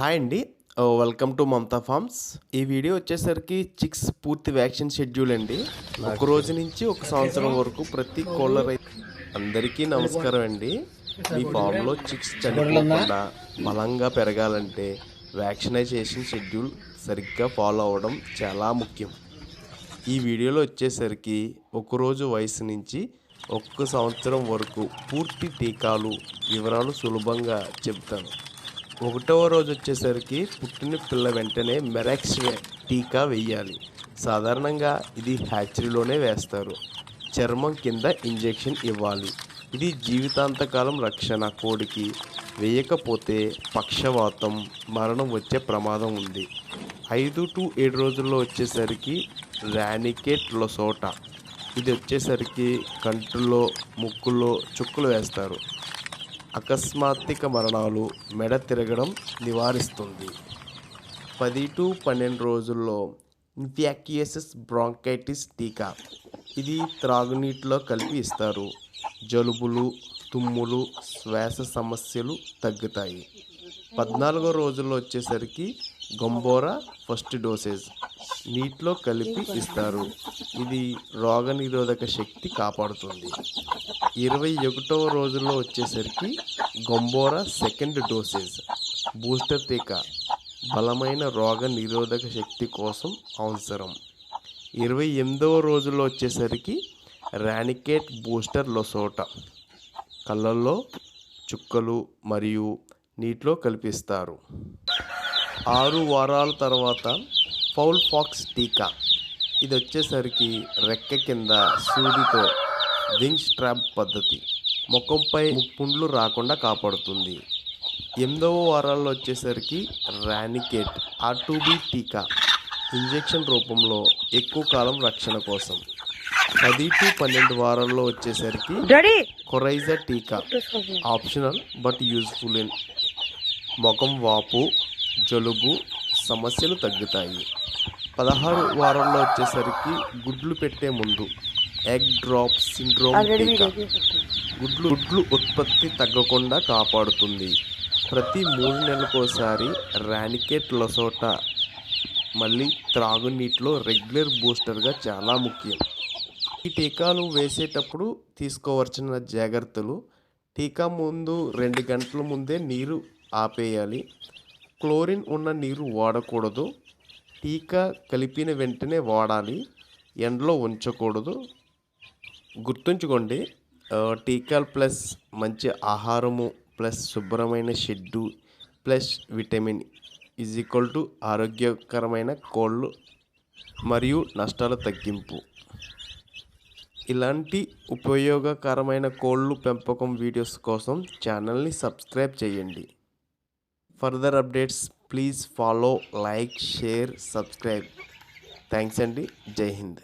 Hi అండి. Welcome to Mamata farms. ఈ video వచ్చేసరికి చిక్స్ పూర్తి వ్యాక్సిన్ షెడ్యూల్ అండి. ఒక రోజు నుంచి ఒక సంవత్సరం వరకు ప్రతి కోళ్ళ రైతు అందరికీ నమస్కారం అండి. మీ ఫామ్లో చిక్స్ చనిపోకుండా బలంగా పెరగాలంటే వ్యాక్సినైజేషన్ షెడ్యూల్ సరిగ్గా ఫాలో అవ్వడం చాలా ముఖ్యం. ఈ వీడియోలో వచ్చేసరికి ఒక రోజు వయసు నుంచి ఒక్క సంవత్సరం వరకు పూర్తి టీకాలు వివరాలు సులభంగా చెప్తాను ఒకటవ రోజు వచ్చేసరికి పుట్టిన పిల్ల వెంటనే మెరాక్స్ టీకా వేయాలి. సాధారణంగా ఇది హ్యాచరీలోనే వేస్తారు. చర్మం కింద ఇంజెక్షన్ ఇవ్వాలి. ఇది జీవితాంతకాలం రక్షణ కోడికి. వేయకపోతే పక్షవాతం మరణం వచ్చే ప్రమాదం ఉంది. ఐదు టు ఏడు రోజుల్లో వచ్చేసరికి రానికేట్ లొసోటా. ఇది వచ్చేసరికి కంటుల్లో ముక్కులో చుక్కలు వేస్తారు. అకస్మాత్తిక మరణాలు మెడ తిరగడం నివారిస్తుంది. పది టు పన్నెండు రోజుల్లో ఇన్ఫాక్టియసస్ బ్రాంకైటిస్ టీకా. ఇది త్రాగునీటిలో కలిపి ఇస్తారు. జలుబులు తుమ్ములు శ్వాస సమస్యలు తగ్గుతాయి. పద్నాలుగో రోజుల్లో వచ్చేసరికి గంబోరా ఫస్ట్ డోసేజ్ నీటిలో కలిపి ఇస్తారు. ఇది రోగనిరోధక శక్తి కాపాడుతుంది. ఇరవై ఒకటవ రోజుల్లో వచ్చేసరికి గొంబోరా సెకండ్ డోసేజ్ బూస్టర్ టీకా బలమైన రోగ నిరోధక శక్తి కోసం అవసరం. ఇరవై ఎనిమిదవ రోజుల్లో వచ్చేసరికి రానికేట్ బూస్టర్ లొసోట కళ్ళల్లో చుక్కలు మరియు నీటిలో కల్పిస్తారు. ఆరు వారాల తర్వాత ఫౌల్ ఫాక్స్ టీకా. ఇది వచ్చేసరికి రెక్క కింద సూదితో వింగ్ స్ట్రాప్ పద్ధతి. ముఖంపై పుండ్లు రాకుండా కాపాడుతుంది. ఎనిమిదవ వారాల్లో వచ్చేసరికి రానికేట్ ఆర్టూబీ టీకా ఇంజెక్షన్ రూపంలో ఎక్కువ కాలం రక్షణ కోసం. పది టు పన్నెండు వారాల్లో వచ్చేసరికి కొరైజా టీకా ఆప్షనల్ బట్ యూజ్ఫుల్ ఇన్ ముఖం వాపు జలుబు సమస్యలు తగ్గుతాయి. పదహారు వారంలో వచ్చేసరికి గుడ్లు పెట్టే ముందు ఎగ్ డ్రాప్ సిండ్రోమ్ టీకా. గుడ్లు గుడ్లు ఉత్పత్తి తగ్గకుండా కాపాడుతుంది. ప్రతి మూడు నెలలకోసారి రానికేట్ లొసోటా మళ్ళీ త్రాగునీటిలో రెగ్యులర్ బూస్టర్గా చాలా ముఖ్యం. ఈ టీకాలు వేసేటప్పుడు తీసుకోవాల్సిన జాగ్రత్తలు టీకా ముందు రెండు గంటల ముందే నీరు ఆపేయాలి. క్లోరిన్ ఉన్న నీరు వాడకూడదు. టీకా కలిపిన వెంటనే వాడాలి. ఎండలో ఉంచకూడదు. గుర్తుంచుకోండి టీకాలు ప్లస్ మంచి ఆహారము ప్లస్ శుభ్రమైన shed plus vitamin is equal to ఆరోగ్యకరమైన కోళ్ళు మరియు నష్టాల తగ్గింపు. ఇలాంటి ఉపయోగకరమైన కోళ్ళు పెంపకం వీడియోస్ కోసం ఛానల్ని సబ్స్క్రైబ్ చేయండి. Further updates please follow like share subscribe. Thanks అండి. జై హింద్.